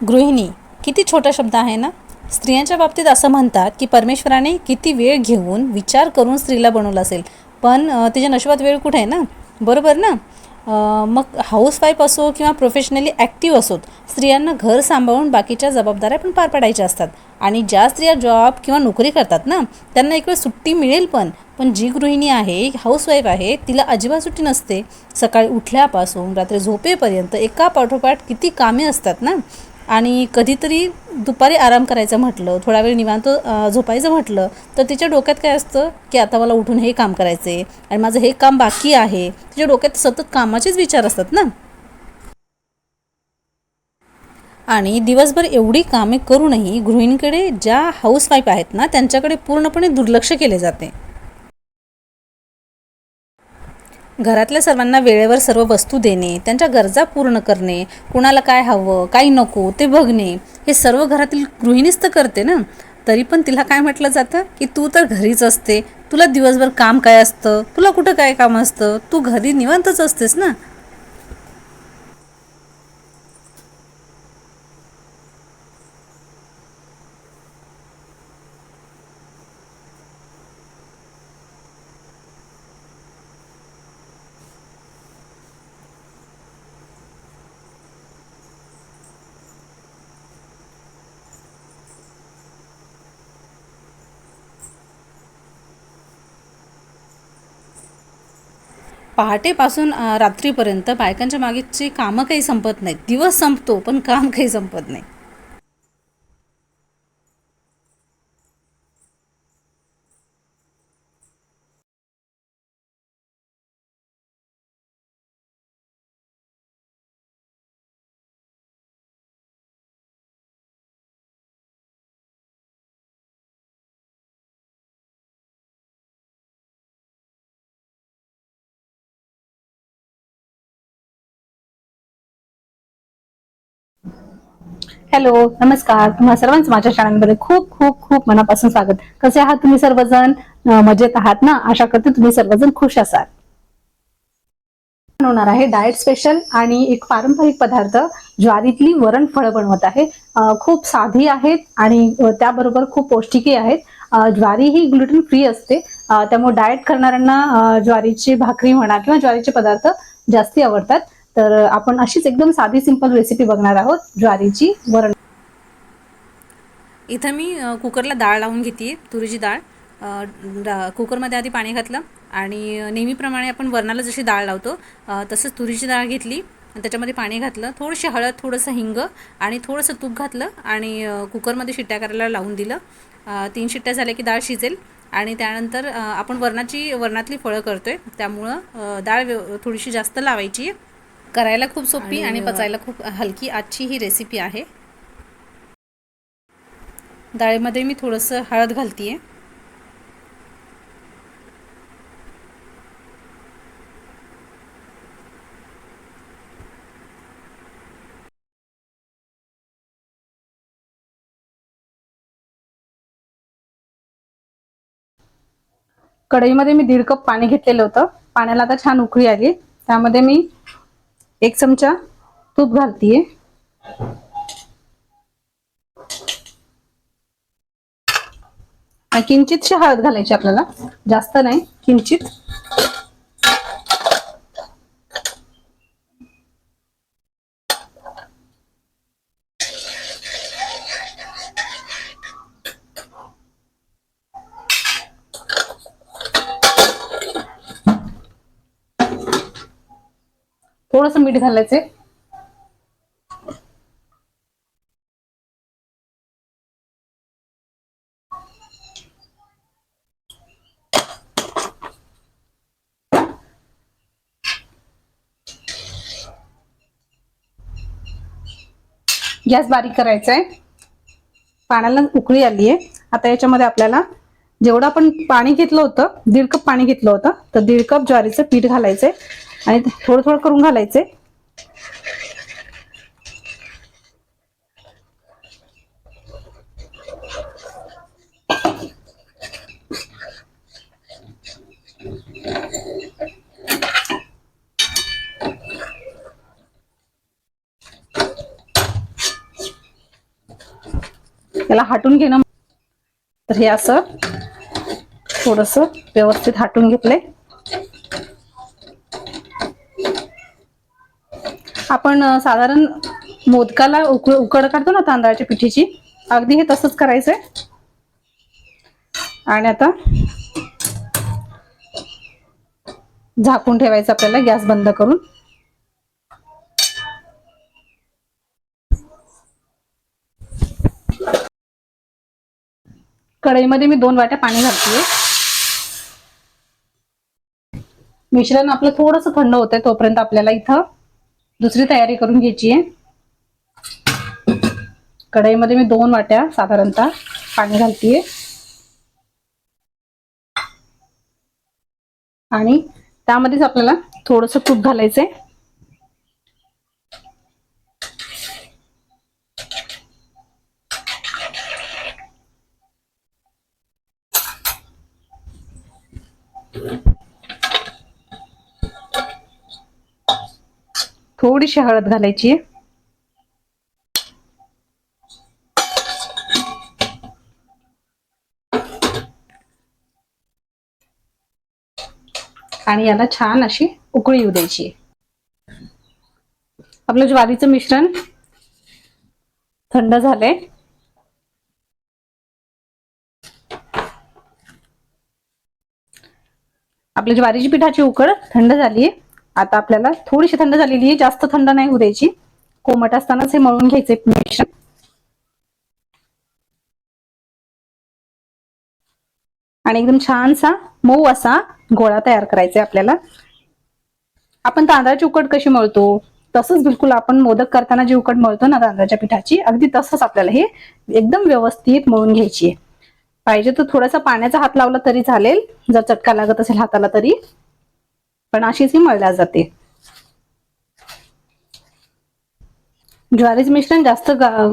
गृहिणी किती छोटा शब्द आहे ना? स्त्रियांच्या बाबतीत असं म्हणतात की परमेश्वराने किती वेळ घेऊन विचार करून स्त्रीला बनवलं असेल. पण अं, तिच्या नशिबात वेळ कुठे आहे ना? बरोबर ना? मग हाऊसवाईफ असो किंवा प्रोफेशनली ॲक्टिव्ह असोत स्त्रियांना घर सांभाळून बाकीच्या जबाबदाऱ्या पण पार पाडायच्या असतात. आणि ज्या स्त्रिया जॉब किंवा नोकरी करतात ना त्यांना एक वेळ सुट्टी मिळेल पण. पण जी गृहिणी आहे हाऊसवाईफ आहे तिला अजिबात सुट्टी नसते. सकाळी उठल्यापासून रात्री झोपेपर्यंत एका पाठोपाठ किती कामे असतात ना? आणि कधीतरी दुपारी आराम करायचं म्हटलं थोडा वेळ निवांत झोपायचं म्हटलं तर तिच्या डोक्यात काय असतं की आता मला उठून हे काम करायचं आहे आणि माझं हे काम बाकी आहे. तिच्या डोक्यात सतत कामाचेच विचार असतात ना? आणि दिवसभर एवढी कामे करूनही गृहिणीकडे ज्या हाऊसवाईफ आहेत ना त्यांच्याकडे पूर्णपणे दुर्लक्ष केले जाते. घरातल्या सर्वांना वेळेवर सर्व वस्तू देणे त्यांच्या गरजा पूर्ण करणे कुणाला काय हवं काय नको ते बघणे हे सर्व घरातील गृहिणीच तर करते ना? तरी पण तिला काय म्हटलं जातं? की तू तर घरीच असते. तुला दिवसभर काम काय असतं? तुला कुठं काय काम असतं? तू घरी निवांतच असतेस ना? पहाटेपासून रात्रीपर्यंत बायकांच्या मागेची कामं काही संपत नाहीत. दिवस संपतो पण काम काही संपत नाही. हॅलो नमस्कार. तुम्हा सर्वांचं माझ्या शाळांमध्ये खूप खूप खूप मनापासून स्वागत. कसे आहात तुम्ही सर्वजण? मजेत आहात ना? आशा करते तुम्ही सर्वजण खुश असाल. बनवणार आहे डाएट स्पेशल आणि एक पारंपरिक पदार्थ ज्वारीतली वरण फळं बनवत आहे. खूप साधी आहेत आणि त्याबरोबर खूप पौष्टिकही आहेत. ज्वारी ही ग्लुटेन फ्री असते. त्यामुळे डाएट करणाऱ्यांना ज्वारीची भाकरी म्हणा किंवा ज्वारीचे पदार्थ जास्ती आवडतात. तर आपण अशीच एकदम साधी सिंपल रेसिपी बघणार आहोत ज्वारीची वरण. इथं मी कुकरला डाळ लावून घेते तुरीची डाळ. कुकरमध्ये आधी पाणी घातलं आणि नेहमीप्रमाणे आपण वरणाला जशी डाळ लावतो तसंच तुरीची डाळ घेतली आणि त्याच्यामध्ये पाणी घातलं थोडीशी हळद थोडंसं हिंग आणि थोडंसं तूप घातलं आणि कुकरमध्ये शिट्ट्या करायला लावून दिलं. तीन शिट्ट्या झाल्या की डाळ शिजेल आणि त्यानंतर आपण वरणाची वरणातली फळं करतोय त्यामुळं डाळ थोडीशी जास्त लावायची करायला खूप सोपी आणि पचायला खूप हलकी आजची ही रेसिपी आहे. डाळीमध्ये मी थोडंसं हळद घालते कढईमध्ये मी दीड कप पाणी घेतलेलं होतं. पाण्याला आता छान उकळी आली. त्यामध्ये मी एक चमचा तूप घालतीये. आणि किंचितशी हळद घालायची आपल्याला. जास्त नाही किंचित. थोडस मीठ घालायचंय. गॅस बारीक करायचा आहे पाण्याला उकळी आली आहे आता याच्यामध्ये आपल्याला जेवढं आपण पाणी घेतलं होतं दीड कप पाणी घेतलं होतं तर दीड कप ज्वारीचं पीठ घालायचंय. आणि थोडं थोडं करून घालायचे. याला हाटून घेणं तर हे असं थोडस व्यवस्थित हाटून घेतलंय. आपण साधारण मोदकाला उक उकड काढतो ना तांदळाच्या पिठीची. अगदी हे तसंच करायचंय. आणि आता झाकून ठेवायचं आपल्याला गॅस बंद करून. कढईमध्ये मी दोन वाट्या पाणी घालतेय. मिश्रण आपलं थोडंसं थंड होतंय तोपर्यंत आपल्याला इथं दुसरी तयारी करून घ्यायची आहे. कढईमध्ये मी दोन वाट्या साधारणतः पाणी घालतीये. आणि त्यामध्येच आपल्याला थोडंसं तूप घालायचंय. थोडीशी हळद घालायची आणि याला छान अशी उकळी येऊ द्यायची आपलं ज्वारीचं मिश्रण थंड झालंय. आपल्या ज्वारीची पिठाची उकळ थंड झालीये. आता आपल्याला थोडीशी थंड झालेली आहे. जास्त थंड नाही होऊ द्यायची. कोमट असतानाच हे मळून घ्यायचे मिश्रण. आणि एकदम छानसा मऊ असा गोळा तयार करायचा आहे आपल्याला. आपण तांदळाची उकड कशी मळतो? तसंच बिलकुल आपण मोदक करताना जी उकड मळतो ना तांदळाच्या पिठाची अगदी तसंच आपल्याला हे एकदम व्यवस्थित मळून घ्यायची आहे पाहिजे तर थोडासा पाण्याचा हात लावला तरी चालेल. जर चटका लागत असेल हाताला तरी. पण अशीच ही मळल्या जाते. ज्वारीचं मिश्रण जास्त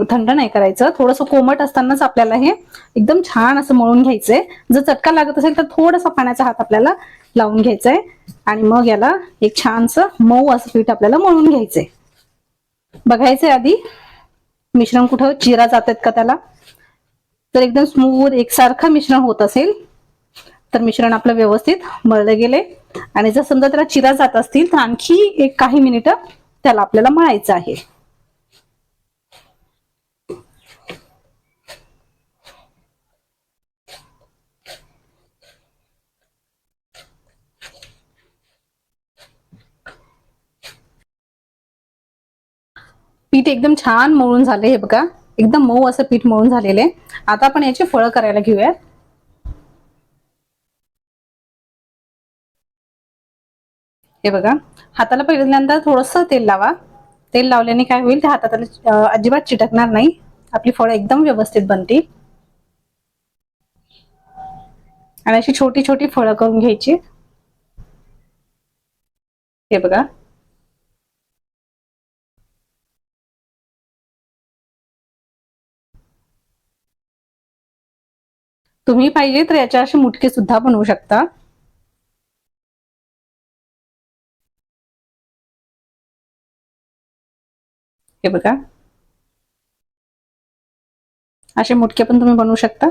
थंड नाही करायचं. थोडंसं कोमट असतानाच आपल्याला हे एकदम छान असं मळून घ्यायचंय. जर चटका लागत असेल तर थोडासा पाण्याचा हात आपल्याला लावून घ्यायचा आहे आणि मग याला एक छानसं मऊ असं पीठ आपल्याला मळून घ्यायचंय. बघायचंय आधी मिश्रण कुठं चिरा जातात का त्याला? जर एकदम स्मूथ एकसारखं मिश्रण होत असेल तर मिश्रण आपलं व्यवस्थित मळलं गेले आणि जर समजा त्याला चिरा जात असतील तर आणखी एक काही मिनिटं त्याला आपल्याला मळायचं आहे. पीठ एकदम छान मळून झाले हे बघा. एकदम मऊ असं पीठ मळून झालेलं आहे. आता आपण याची फळं करायला घेऊयात. हे बघा. हाताला पहिल्यांदा थोडस तेल लावा. तेल लावल्याने काय होईल? त्या हाताला अजिबात चिटकणार नाही. आपली फळं एकदम व्यवस्थित बनतील. आणि अशी छोटी छोटी फळं करून घ्यायची. हे बघा. तुम्ही पाहिजे तर याच्या असे मुटके सुद्धा बनवू शकता. हे बघा. असे मुटके पण तुम्ही बनवू शकता.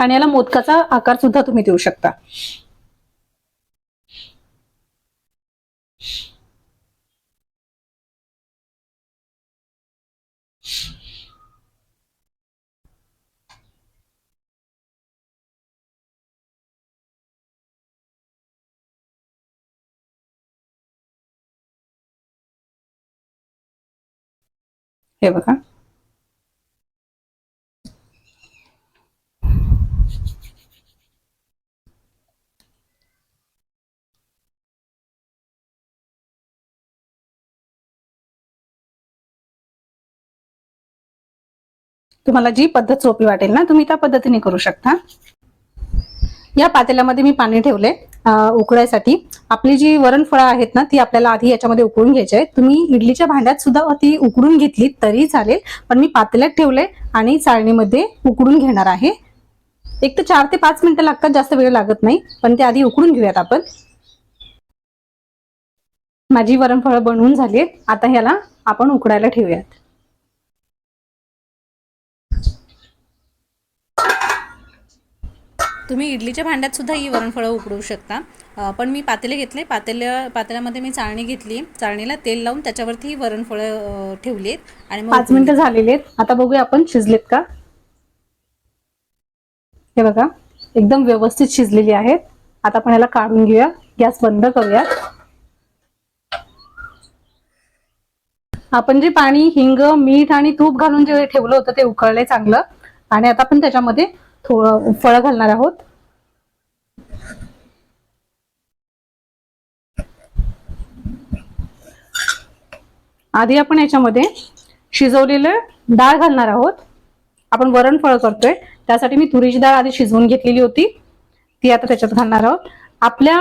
आणि याला मोदकाचा आकार सुद्धा तुम्ही देऊ शकता. हे बघा. तुम्हाला जी पद्धत सोपी वाटेल ना तुम्ही त्या पद्धतीने करू शकता. या पातेल्यामध्ये मी पाणी ठेवले. उकळायसाठी. आपली जी वरणफळं आहेत ना ती आपल्याला आधी याच्यामध्ये उकळून घ्यायची आहे तुम्ही इडलीच्या भांड्यात सुद्धा ती उकळून घेतली तरी चालेल पण मी पातेल्यात ठेवले आणि चाळणीमध्ये उकडून घेणार आहे. एक तर चार ते पाच मिनिटं लागतात जास्त वेळ लागत नाही पण ते आधी उकडून घेऊयात आपण. माझी वरणफळं बनवून झाली आहेत. आता ह्याला आपण उकडायला ठेवूयात. तुम्ही इडलीच्या भांड्यात सुद्धा ही वरणफळं उकडवू शकता. पण मी पातेले घेतले. पातेल्या पातेल्यामध्ये मी चाळणी घेतली. चाळणीला तेल लावून त्याच्यावरती ही वरणफळं ठेवली आहेत आणि पाच मिनिटं झालेली आहेत. आता बघूया आपण शिजलेत का? हे बघा एकदम व्यवस्थित शिजलेली आहेत. आता आपण याला काढून घेऊया. गॅस बंद करूया आपण जे पाणी हिंग मीठ आणि तूप घालून जे ठेवलं होतं ते उकळलंय चांगलं. आणि आता आपण त्याच्यामध्ये थोडं फळं घालणार आहोत. आधी आपण याच्यामध्ये शिजवलेलं डाळ घालणार आहोत. आपण वरण फळ करतोय. त्यासाठी मी तुरीची डाळ आधी शिजवून घेतलेली होती. ती आता त्याच्यात घालणार आहोत. आपल्या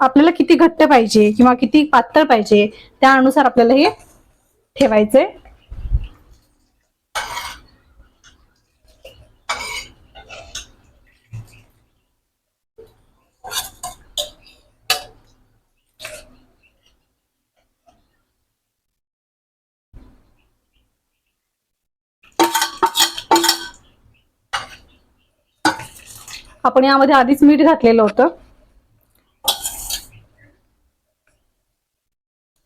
आपल्याला किती घट्ट पाहिजे किंवा किती पातळ पाहिजे त्यानुसार आपल्याला हे ठेवायचंय. आपण यामध्ये आधीच मीठ घातलेलं होतं.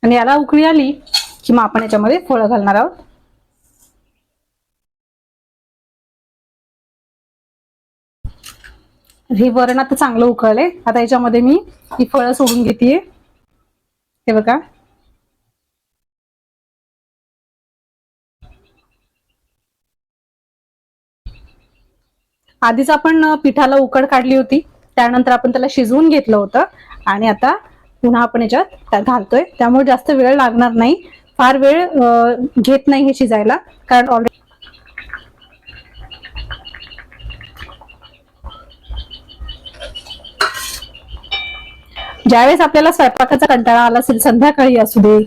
आणि याला उकळी आली की मग आपण याच्यामध्ये फळं घालणार आहोत. हे वरण आता चांगलं उकळलंय. आता याच्यामध्ये मी ही फळं सोडून घेते हे बघा. आधीच आपण पिठाला उकड काढली होती. त्यानंतर आपण त्याला शिजवून घेतलं होतं. आणि आता पुन्हा आपण याच्यात त्या- घालतोय. त्यामुळे जास्त वेळ लागणार नाही. फार वेळ घेत नाही हे शिजायला. कारण ऑलरेडी ज्यावेळेस आपल्याला स्वयंपाकाचा कंटाळा आला असेल संध्याकाळी असू दे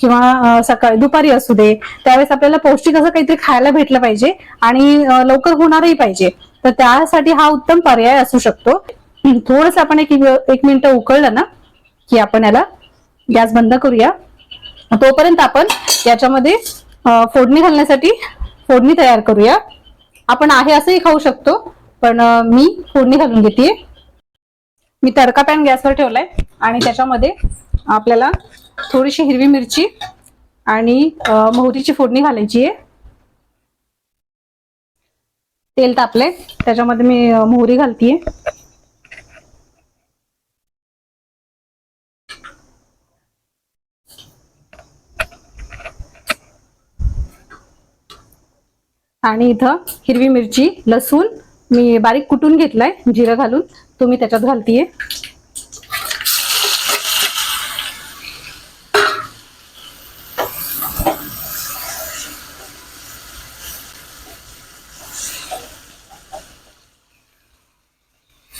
किंवा सकाळी दुपारी असू दे त्यावेळेस आपल्याला पौष्टिक असं काहीतरी खायला भेटलं पाहिजे आणि लवकर होणारही पाहिजे. तर त्यासाठी हा उत्तम पर्याय असू शकतो. थोडस आपण एक एक मिनिट उकळलं ना की आपण याला गॅस बंद करूया. तोपर्यंत आपण याच्यामध्ये फोडणी घालण्यासाठी फोडणी तयार करूया. आपण आहे असंही खाऊ शकतो पण मी फोडणी घालून घेते मी तडका पॅन गॅसवर ठेवलाय आणि त्याच्यामध्ये आपल्याला थोडीशी हिरवी मिरची आणि मोहरीची फोडणी घालायची आहे. तेल तापले त्याच्यामध्ये मी मोहरी घालतीये. आणि इथं हिरवी मिरची लसूण मी बारीक कुटून घेतलाय जिरं घालून. तो मी त्याच्यात घालतीये.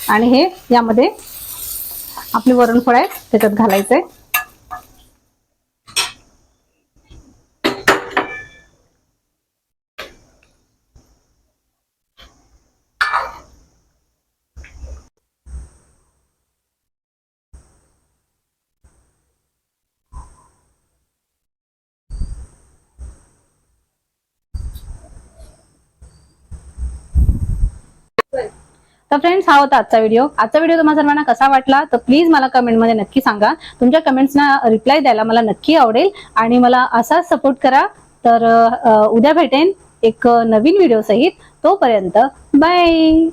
आणि हे यामध्ये आपली वरणफळ आहे त्याच्यात घालायचं आहे तर फ्रेंड्स हा होता आजचा व्हिडिओ आजचा व्हिडिओ तुम्हाला सर्वांना कसा वाटला तर प्लीज मला कमेंटमध्ये नक्की सांगा. तुमच्या कमेंट्सना रिप्लाय द्यायला मला नक्की आवडेल. आणि मला असाच सपोर्ट करा. तर उद्या भेटेन एक नवीन व्हिडिओ सहित. तोपर्यंत बाय